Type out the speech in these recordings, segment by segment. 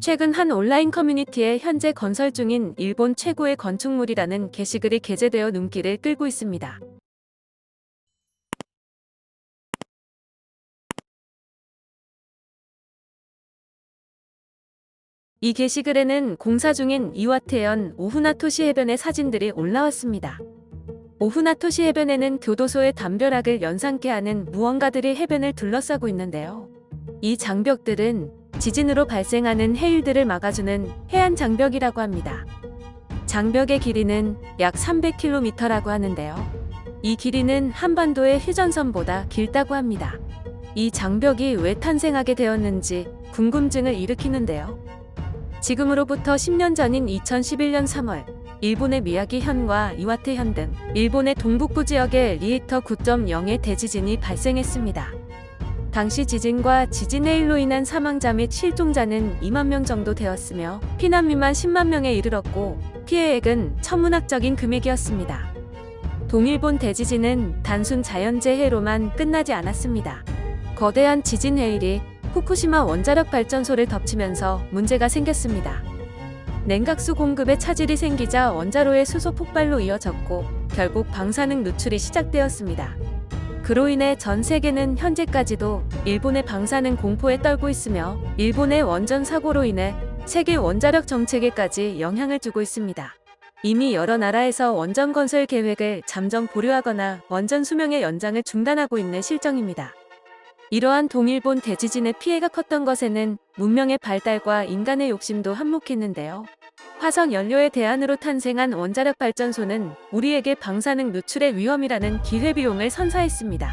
최근 한 온라인 커뮤니티에 현재 건설 중인 일본 최고의 건축물이라는 게시글이 게재되어 눈길을 끌고 있습니다. 이 게시글에는 공사 중인 이와테현 오후나토시 해변의 사진들이 올라왔습니다. 오후나토시 해변에는 교도소의 담벼락을 연상케 하는 무언가들이 해변을 둘러싸고 있는데요. 이 장벽들은 지진으로 발생하는 해일들을 막아주는 해안 장벽이라고 합니다. 장벽의 길이는 약 300km라고 하는데요. 이 길이는 한반도의 휴전선보다 길다고 합니다. 이 장벽이 왜 탄생하게 되었는지 궁금증을 일으키는데요. 지금으로부터 10년 전인 2011년 3월, 일본의 미야기현과 이와테현 등 일본의 동북부 지역에 리히터 9.0의 대지진이 발생했습니다. 당시 지진과 지진의 일로 인한 사망자 및 실종자는 2만 명 정도 되었으며 피난민만 10만 명에 이르렀고 피해액은 천문학적인 금액이었습니다. 동일본 대지진은 단순 자연재해로만 끝나지 않았습니다. 거대한 지진 해일이 후쿠시마 원자력 발전소를 덮치면서 문제가 생겼습니다. 냉각수 공급에 차질이 생기자 원자로의 수소 폭발로 이어졌고 결국 방사능 누출이 시작되었습니다. 그로 인해 전 세계는 현재까지도 일본의 방사능 공포에 떨고 있으며 일본의 원전 사고로 인해 세계 원자력 정책에까지 영향을 주고 있습니다. 이미 여러 나라에서 원전 건설 계획을 잠정 보류하거나 원전 수명의 연장을 중단하고 있는 실정입니다. 이러한 동일본 대지진의 피해가 컸던 것에는 문명의 발달과 인간의 욕심도 한몫했는데요. 화석 연료의 대안으로 탄생한 원자력 발전소는 우리에게 방사능 누출의 위험이라는 기회비용을 선사했습니다.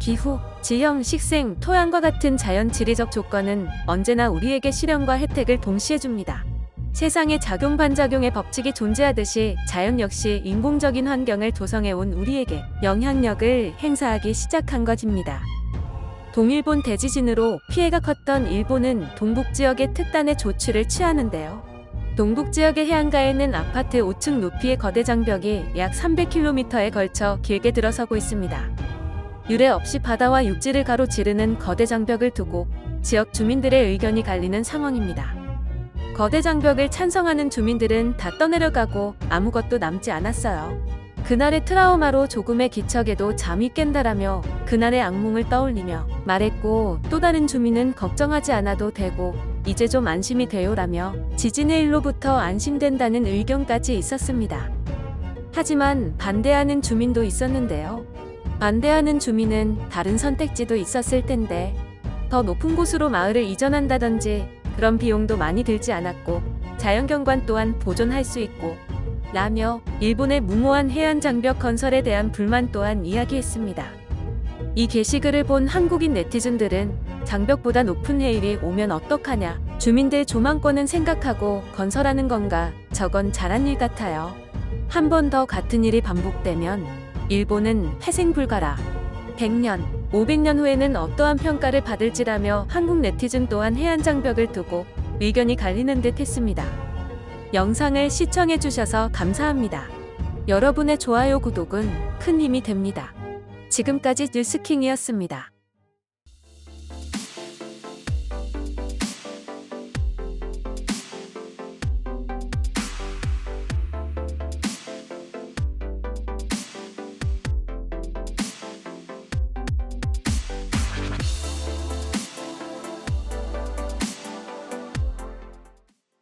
기후, 지형, 식생, 토양과 같은 자연 지리적 조건은 언제나 우리에게 실현과 혜택을 동시에 줍니다. 세상에 작용 반작용의 법칙이 존재하듯이 자연 역시 인공적인 환경을 조성해온 우리에게 영향력을 행사하기 시작한 것입니다. 동일본 대지진으로 피해가 컸던 일본은 동북 지역의 특단의 조치를 취하는데요. 동북 지역의 해안가에는 아파트 5층 높이의 거대 장벽이 약 300km에 걸쳐 길게 들어서고 있습니다. 유례 없이 바다와 육지를 가로지르는 거대 장벽을 두고 지역 주민들의 의견이 갈리는 상황입니다. 거대 장벽을 찬성하는 주민들은 다 떠내려가고 아무것도 남지 않았어요. 그날의 트라우마로 조금의 기척에도 잠이 깬다라며 그날의 악몽을 떠올리며 말했고 또 다른 주민은 걱정하지 않아도 되고 이제 좀 안심이 돼요라며 지진의 일로부터 안심된다는 의견까지 있었습니다. 하지만 반대하는 주민도 있었는데요. 반대하는 주민은 다른 선택지도 있었을 텐데 더 높은 곳으로 마을을 이전한다든지 그런 비용도 많이 들지 않았고 자연경관 또한 보존할 수 있고 라며 일본의 무모한 해안 장벽 건설에 대한 불만 또한 이야기했습니다. 이 게시글을 본 한국인 네티즌들은 장벽보다 높은 해일이 오면 어떡하냐, 주민들 조망권은 생각하고 건설하는 건가, 저건 잘한 일 같아요. 한 번 더 같은 일이 반복되면 일본은 회생 불가라. 100년, 500년 후에는 어떠한 평가를 받을지라며 한국 네티즌 또한 해안 장벽을 두고 의견이 갈리는 듯 했습니다. 영상을 시청해 주셔서 감사합니다. 여러분의 좋아요, 구독은 큰 힘이 됩니다. 지금까지 뉴스킹이었습니다.